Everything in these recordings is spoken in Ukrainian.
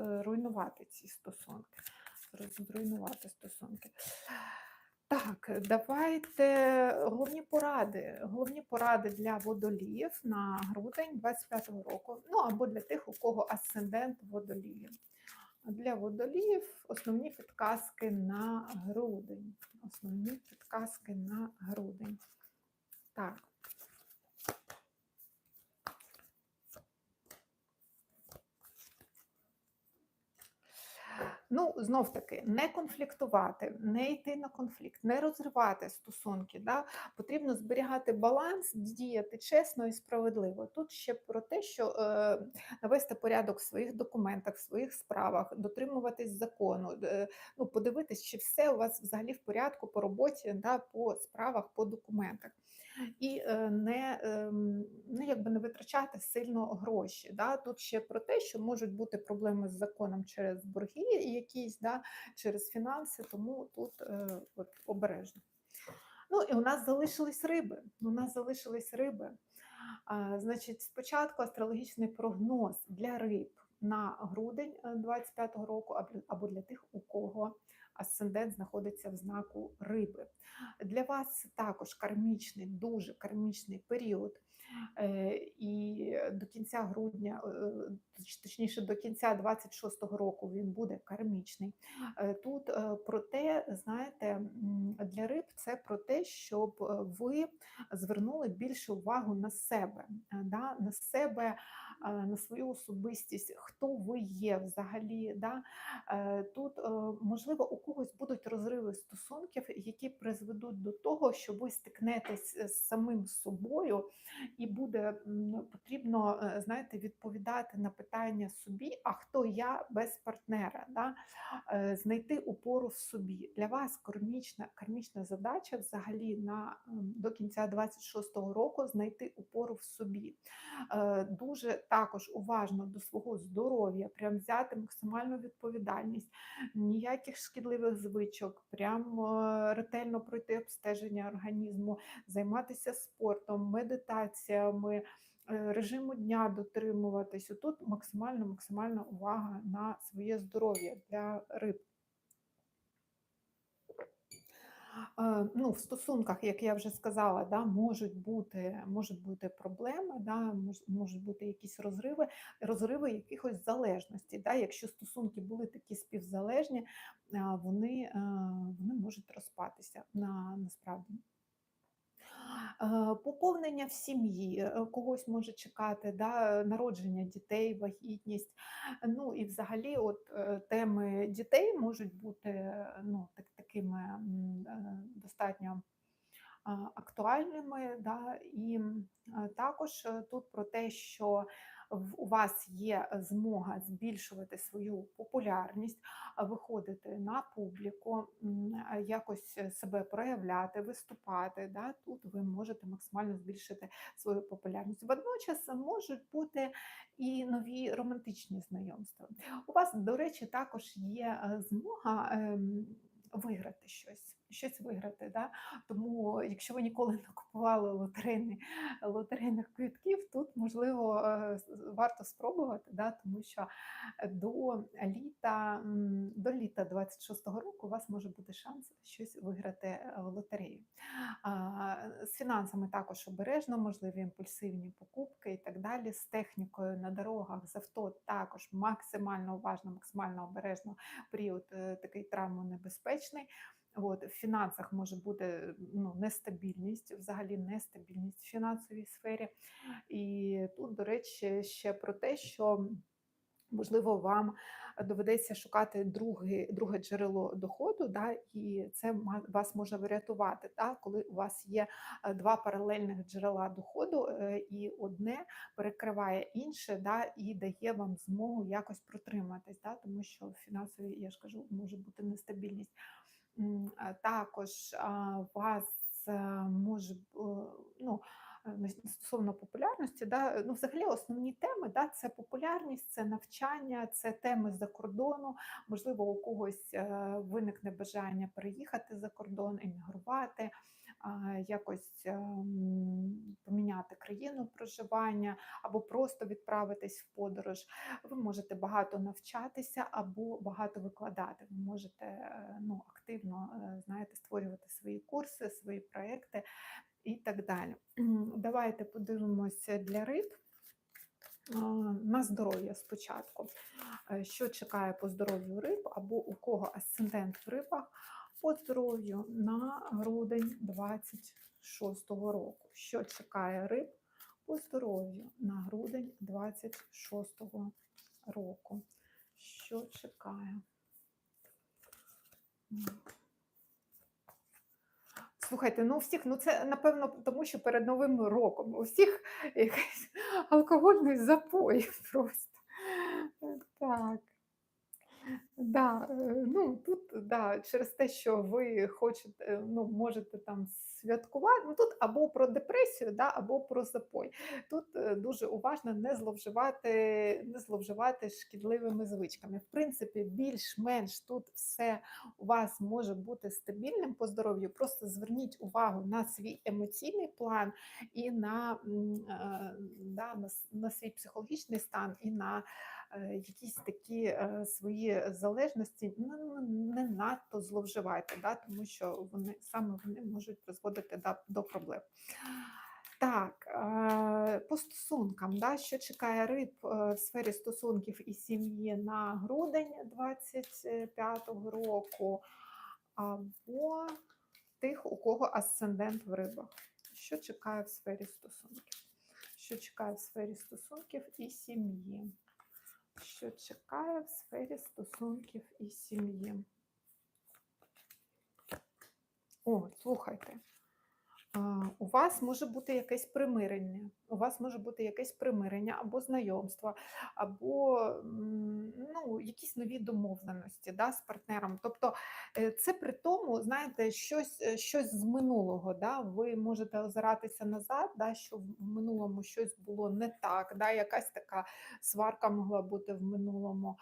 зруйнувати ці стосунки. Зруйнувати стосунки. Так, давайте головні поради. Головні поради для водоліїв на грудень 25-го року. Ну або для тих, у кого асцендент водоліїв. Для водоліїв основні підказки на грудень. Основні підказки на грудень. Так. Ну, знов таки, не конфліктувати, не йти на конфлікт, не розривати стосунки. Да? Потрібно зберігати баланс, діяти чесно і справедливо. Тут ще про те, що е, навести порядок в своїх документах, в своїх справах, дотримуватись закону, е, ну, подивитись, чи все у вас взагалі в порядку по роботі, да, по справах, по документах. І е, не, ем, ну, якби не витрачати сильно гроші. Да? Тут ще про те, що можуть бути проблеми з законом через борги якісь, да? через фінанси, тому тут е, от, обережно. Ну і у нас залишились риби. У нас залишились риби. А, значить, спочатку астрологічний прогноз для риб на грудень 25-го року, або- або для тих, у кого асцендент знаходиться в знаку риби. Для вас також кармічний, дуже кармічний період. Е, І до кінця грудня, е, точніше, до кінця 26-го року він буде кармічний. Е, Тут е, про те, знаєте, для риб це про те, щоб е, ви звернули більше увагу на себе, е, на себе, е, на свою особистість, хто ви є взагалі. Да. Е, Тут, е, можливо, у когось будуть розриви стосунків, які призведуть до того, що ви стикнетесь з самим собою, і буде потрібно, е, знаєте, відповідати на питання собі, а хто я без партнера, да? Е, знайти опору в собі. Для вас кармічна, кармічна задача взагалі на, до кінця 26-го року знайти опору в собі. Е, Дуже також уважно до свого здоров'я, прям взяти максимальну відповідальність, ніяких шкідливих звичок, прям е, ретельно пройти обстеження організму, займатися спортом, медитаціями, е, режиму дня дотримуватись. Тут максимально максимальна увага на своє здоров'я для риб. Е, Ну, в стосунках, як я вже сказала, да, можуть бути, можуть бути проблеми, да, можуть бути якісь розриви, розриви якихось залежності. Да, якщо стосунки були такі співзалежні, вони, е, вони можуть розпатися на, насправді. Е, Поповнення в сім'ї, е, когось може чекати, да, народження дітей, вагітність. Ну і взагалі, от е, теми дітей можуть бути ну, так, такими достатньо актуальними. Да? І також тут про те, що у вас є змога збільшувати свою популярність, виходити на публіку, якось е, себе проявляти, виступати. Да? Тут ви можете максимально збільшити свою популярність. Водночас можуть бути і нові романтичні знайомства. У вас, до речі, також є е, змога. ем, Виграти щось, щось виграти. Да? Тому, якщо ви ніколи не купували лотерейні, лотерейних квитків, тут можливо е, варто спробувати, да? тому що до літа, до літа 26-го року у вас може бути шанс щось виграти е, в лотерею. А, З фінансами також обережно, можливі імпульсивні покупки і так далі. З технікою на дорогах, з авто також максимально уважно, максимально обережно. Період е, такий травмонебезпечний. От, в фінансах може бути ну, нестабільність, взагалі нестабільність в фінансовій сфері. І тут, до речі, ще про те, що можливо вам доведеться шукати друге, друге джерело доходу, да, і це вас може врятувати, да, коли у вас є е, два паралельних джерела доходу, е, і одне перекриває інше, да, і дає вам змогу якось протриматись, да, тому що в фінансовій, я ж кажу, може бути нестабільність. Також вас може ну, стосовно популярності, да, ну, взагалі основні теми да, це популярність, це навчання, це теми з-за кордону. Можливо, у когось е, виникне бажання переїхати за кордон, емігрувати. Якось ем, поміняти країну проживання або просто відправитись в подорож. Ви можете багато навчатися або багато викладати. Ви можете е, ну, активно е, знаєте, створювати свої курси, свої проекти і так далі. Давайте подивимося для риб. На здоров'я спочатку. Е, Що чекає по здоров'ю риб, або у кого асцендент в рибах по здоров'ю на грудень 26-го року. Що чекає риб по здоров'ю на грудень 26-го року? Що чекає? Слухайте, ну у всіх, ну це напевно тому, що перед Новим роком у всіх якийсь алкогольний запой просто. Так. Да, е, ну тут да, через те, що ви хочете, ну можете там святкувати, ну тут або про депресію, да, або про запой. Тут е, дуже уважно не зловживати, не зловживати шкідливими звичками. В принципі, більш-менш тут все у вас може бути стабільним по здоров'ю. Просто зверніть увагу на свій емоційний план і на, е, да, на, на свій психологічний стан, і на е, якісь такі свої залежності ну, не надто зловживайте, да, тому що вони саме вони можуть призводити да, до проблем. Так, е, по стосункам, да, що чекає риб е, в сфері стосунків і сім'ї на грудень 25-го року, або тих, у кого асцендент в рибах. Що чекає в сфері стосунків? Що чекає в сфері стосунків і сім'ї? Що чекає в сфері стосунків і сім'ї? О, слухайте. У вас може бути якесь примирення, у вас може бути якесь примирення або знайомство, або ну, якісь нові домовленості да, з партнером. Тобто е, це при тому, знаєте, щось, е, щось з минулого. Да? Ви можете озиратися назад, да, що в минулому щось було не так, да, якась така сварка могла бути в минулому.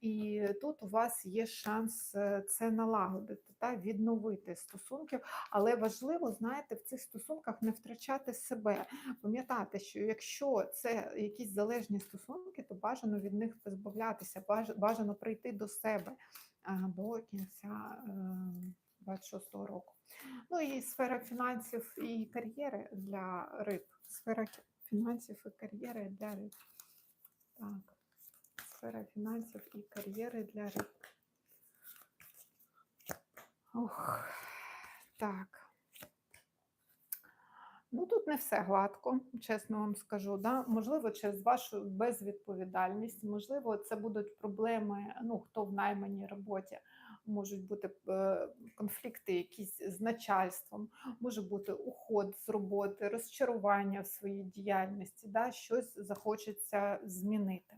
І тут у вас є шанс е, це налагодити, да, відновити стосунки. Але важливо, знаєте, в цих стосунках не втрачати себе. Пам'ятати, що якщо це якісь залежні стосунки, то бажано від них позбавлятися, бажано прийти до себе до кінця 26-го року. Ну і сфера фінансів і кар'єри для риб. Сфера фінансів і кар'єри для риб. Так, сфера фінансів і кар'єри для риб. Ох, так. Ну, тут не все гладко, чесно вам скажу. Да? Можливо, через вашу безвідповідальність, можливо, це будуть проблеми, ну, хто в найманій роботі, можуть бути е, конфлікти якісь з начальством, може бути уход з роботи, розчарування в своїй діяльності, да? щось захочеться змінити.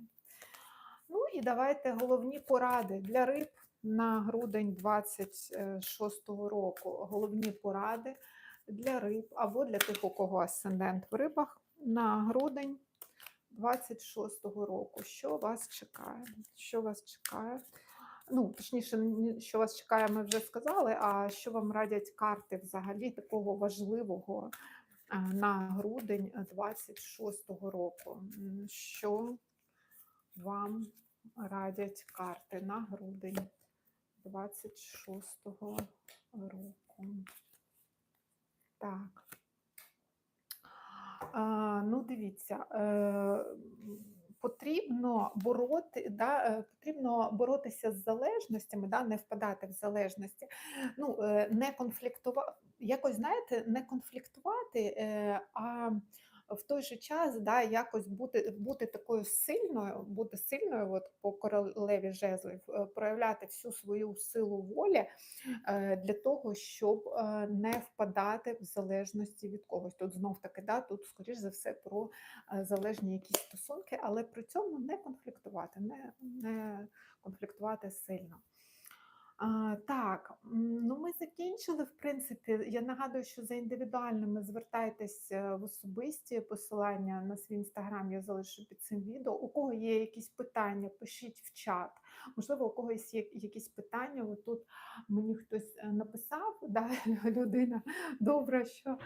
Ну і давайте головні поради для риб на грудень 26-го року. Головні поради для риб або для тих, у кого асцендент в рибах на грудень 26-го року. Що вас чекає? Що вас чекає? Ну, точніше, що вас чекає, ми вже сказали. А що вам радять карти взагалі такого важливого на грудень 26-го року? Що вам радять карти на грудень 26-го року? Так. А, ну, дивіться, е, потрібно бороти, да, е, потрібно боротися з залежностями, да, не впадати в залежності. Ну, е, не конфліктувати, якось, знаєте, не конфліктувати, е, а в той же час да, якось бути, бути такою сильною, бути сильною от, по королеві жезлів, е, проявляти всю свою силу волі е, для того, щоб е, не впадати в залежності від когось. Тут знов таки, да, тут, скоріш за все, про залежні якісь стосунки, але при цьому не конфліктувати, не, не конфліктувати сильно. А, так, ну ми закінчили. В принципі, я нагадую, що за індивідуальними звертайтесь е, в особисті посилання на свій інстаграм. Я залишу під цим відео. У кого є якісь питання, пишіть в чат. Можливо, у когось є якісь питання. От тут мені хтось е, написав, да, людина добра, що,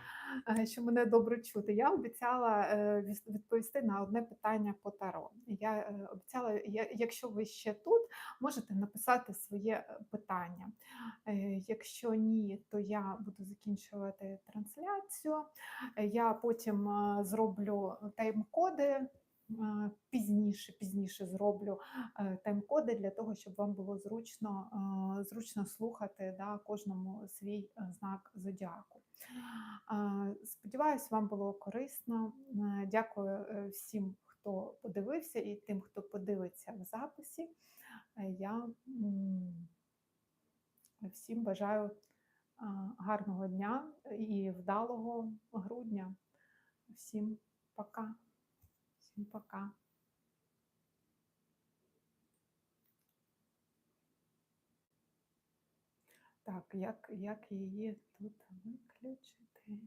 е, що мене добре чути. Я обіцяла е, відповісти на одне питання по Таро. Я обіцяла, якщо ви ще тут, можете написати своє питання. Якщо ні, то я буду закінчувати трансляцію. Я потім зроблю тайм-коди. Е, Пізніше, пізніше зроблю е, тайм-коди для того, щоб вам було зручно, е, зручно слухати да, кожному свій знак зодіаку. Сподіваюсь, вам було корисно. Дякую всім, хто подивився, і тим, хто подивиться в записі. Я всім бажаю гарного дня і вдалого грудня. Всім пока. Всім пока. Так, як, як її тут виключити?